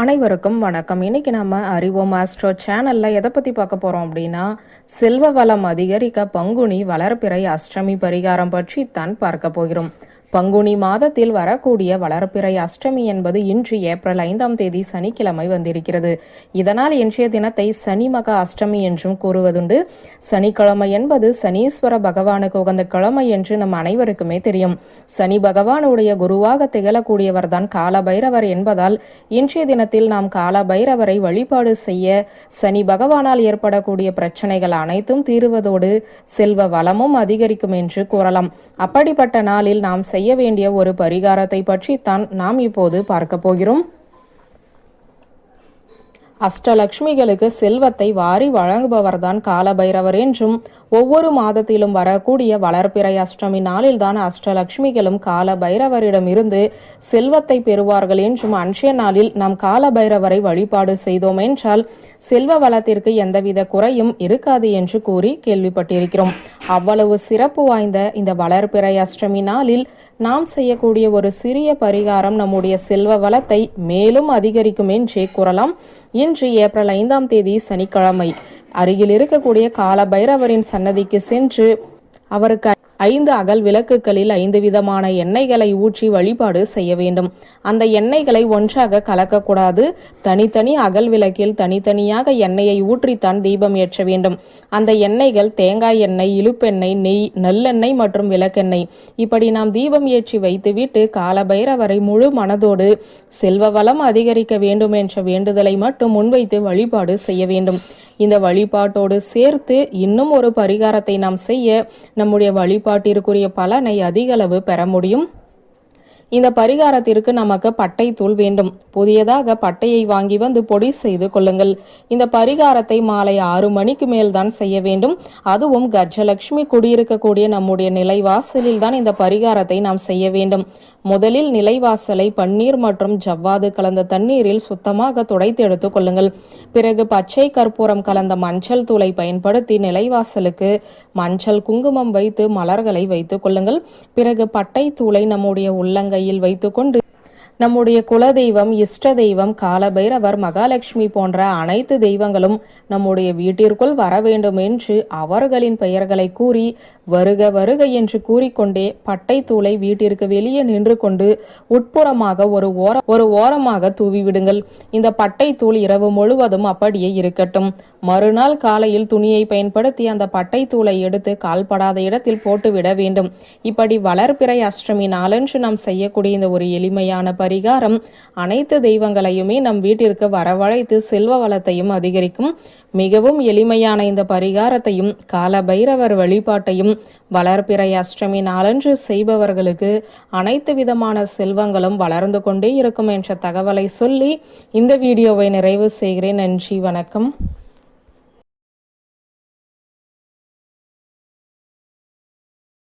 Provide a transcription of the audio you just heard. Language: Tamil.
அனைவருக்கும் வணக்கம். இன்னைக்கு நம்ம அறிவோம் ஆஸ்ட்ரோ சேனல்ல எதை பத்தி பார்க்க போறோம் அப்படின்னா செல்வ வளம் அதிகரிக்க பங்குனி வளர்பிறை அஷ்டமி பரிகாரம் பற்றி தான் பார்க்க போகிறோம். பங்குனி மாதத்தில் வரக்கூடிய வளர்ப்பிறை அஷ்டமி என்பது இன்று ஏப்ரல் ஐந்தாம் தேதி சனிக்கிழமை வந்திருக்கிறது. இதனால் இன்றைய தினத்தை சனி மக அஷ்டமி என்றும் கூறுவதுண்டு. சனிக்கிழமை என்பது சனீஸ்வர பகவானுக்கு உகந்த கிழமை என்று நம் அனைவருக்குமே தெரியும். சனி பகவானுடைய குருவாக திகழக்கூடியவர் தான் கால பைரவர் என்பதால் இன்றைய தினத்தில் நாம் கால பைரவரை வழிபாடு செய்ய சனி பகவானால் ஏற்படக்கூடிய பிரச்சனைகள் அனைத்தும் தீருவதோடு செல்வ வளமும் அதிகரிக்கும் என்று கூறலாம். அப்படிப்பட்ட நாளில் நாம் செய்ய வேண்டிய ஒரு பரிகாரத்தை பற்றி தான் நாம் இப்போது பார்க்க போகிறோம். அஷ்டலக்ஷ்மிகளுக்கு செல்வத்தை வாரி வழங்குபவர்தான் காலபைரவர் என்றும் ஒவ்வொரு மாதத்திலும் வரக்கூடிய வளர்பிறை அஷ்டமி நாளில்தான் அஷ்டலக்ஷ்மிகளும் கால பைரவரிடமிருந்து செல்வத்தை பெறுவார்கள் என்றும் அன்றைய நாளில் நாம் கால பைரவரை வழிபாடு செய்தோம் என்றால் செல்வ வளத்திற்கு எந்தவித குறையும் இருக்காது என்று கூறி கேள்விப்பட்டிருக்கிறோம். அவ்வளவு சிறப்பு வாய்ந்த இந்த வளர்பிறை அஷ்டமி நாளில் நாம் செய்யக்கூடிய ஒரு சிறிய பரிகாரம் நம்முடைய செல்வ வளத்தை மேலும் அதிகரிக்கும் என்றே கூறலாம். இன்று ஏப்ரல் ஐந்தாம் தேதி சனிக்கிழமை. அருகில் இருக்கக்கூடிய கால பைரவரின் சன்னதிக்கு சென்று அவருக்கு ஐந்து அகல் விளக்குகளில் ஐந்து விதமான எண்ணெய்களை ஊற்றி வழிபாடு செய்ய வேண்டும். அந்த எண்ணெய்களை ஒன்றாக கலக்கக்கூடாது. தனித்தனி அகல் விளக்கில் தனித்தனியாக எண்ணெயை ஊற்றித்தான் தீபம் ஏற்ற வேண்டும். அந்த எண்ணெய்கள் தேங்காய் எண்ணெய் இழுப்பெண்ணெய் நெய் நல்லெண்ணெய் மற்றும் விளக்கெண்ணெய். இப்படி நாம் தீபம் ஏற்றி வைத்துவிட்டு காலபைரவரை முழு மனதோடு செல்வ வளம் அதிகரிக்க வேண்டும் என்ற வேண்டுதலை மட்டும் முன்வைத்து வழிபாடு செய்ய வேண்டும். இந்த வழிபாட்டோடு சேர்த்து இன்னும் ஒரு பரிகாரத்தை நாம் செய்ய நம்முடைய வழிபாட்டிற்குரிய பலனை அதிகளவு பெற முடியும். இந்த பரிகாரத்திற்கு நமக்கு பட்டை தூள் வேண்டும். புதியதாக பட்டையை வாங்கி வந்து பொடி செய்து கொள்ளுங்கள். இந்த பரிகாரத்தை மாலை ஆறு மணிக்கு மேல் தான் செய்ய வேண்டும். அதுவும் கஜலட்சுமி குடியிருக்கக்கூடிய நம்முடைய நிலைவாசலில் தான் இந்த பரிகாரத்தை நாம் செய்ய வேண்டும். முதலில் நிலைவாசலை பன்னீர் மற்றும் ஜவ்வாது கலந்த தண்ணீரில் சுத்தமாக துடைத்து எடுத்துக் கொள்ளுங்கள். பிறகு பச்சை கற்பூரம் கலந்த மஞ்சள் தூளை பயன்படுத்தி நிலைவாசலுக்கு மஞ்சள் குங்குமம் வைத்து மலர்களை வைத்துக் கொள்ளுங்கள். பிறகு பட்டை தூளை நம்முடைய கையில் வைத்துக்கொண்டு நம்முடைய குலதெய்வம் இஷ்ட தெய்வம் காலபைரவர் மகாலட்சுமி போன்ற அனைத்து தெய்வங்களும் நம்முடைய வீட்டிற்குள் வர வேண்டும் என்று அவர்களின் பெயர்களை கூறி வருக வருக என்று கூறிக்கொண்டே பட்டை தூளை வீட்டிற்கு வெளியே நின்று கொண்டு உட்புறமாக ஒரு ஓர ஒரு ஓரமாக தூவிவிடுங்கள். இந்த பட்டை தூள் இரவு முழுவதும் அப்படியே இருக்கட்டும். மறுநாள் காலையில் துணியை பயன்படுத்தி அந்த பட்டை தூளை எடுத்து கால்படாத இடத்தில் போட்டுவிட வேண்டும். இப்படி வளர்பிறை அஷ்டமி நாளன்று நாம் செய்யக்கூடிய இந்த ஒரு எளிமையான பரிகாரம். அனைத்து தெய்வங்களையுமே நம் வீட்டிற்கு வரவழைத்து செல்வ வளத்தையும் அதிகரிக்கும். மிகவும் எளிமையான இந்த பரிகாரத்தையும் கால பைரவர் வழிபாட்டையும் வளர்பிறை அஷ்டமி நாளன்று செய்பவர்களுக்கு அனைத்து விதமான செல்வங்களும் வளர்ந்து கொண்டே இருக்கும் என்ற தகவலை சொல்லி இந்த வீடியோவை நிறைவு செய்கிறேன். நன்றி வணக்கம்.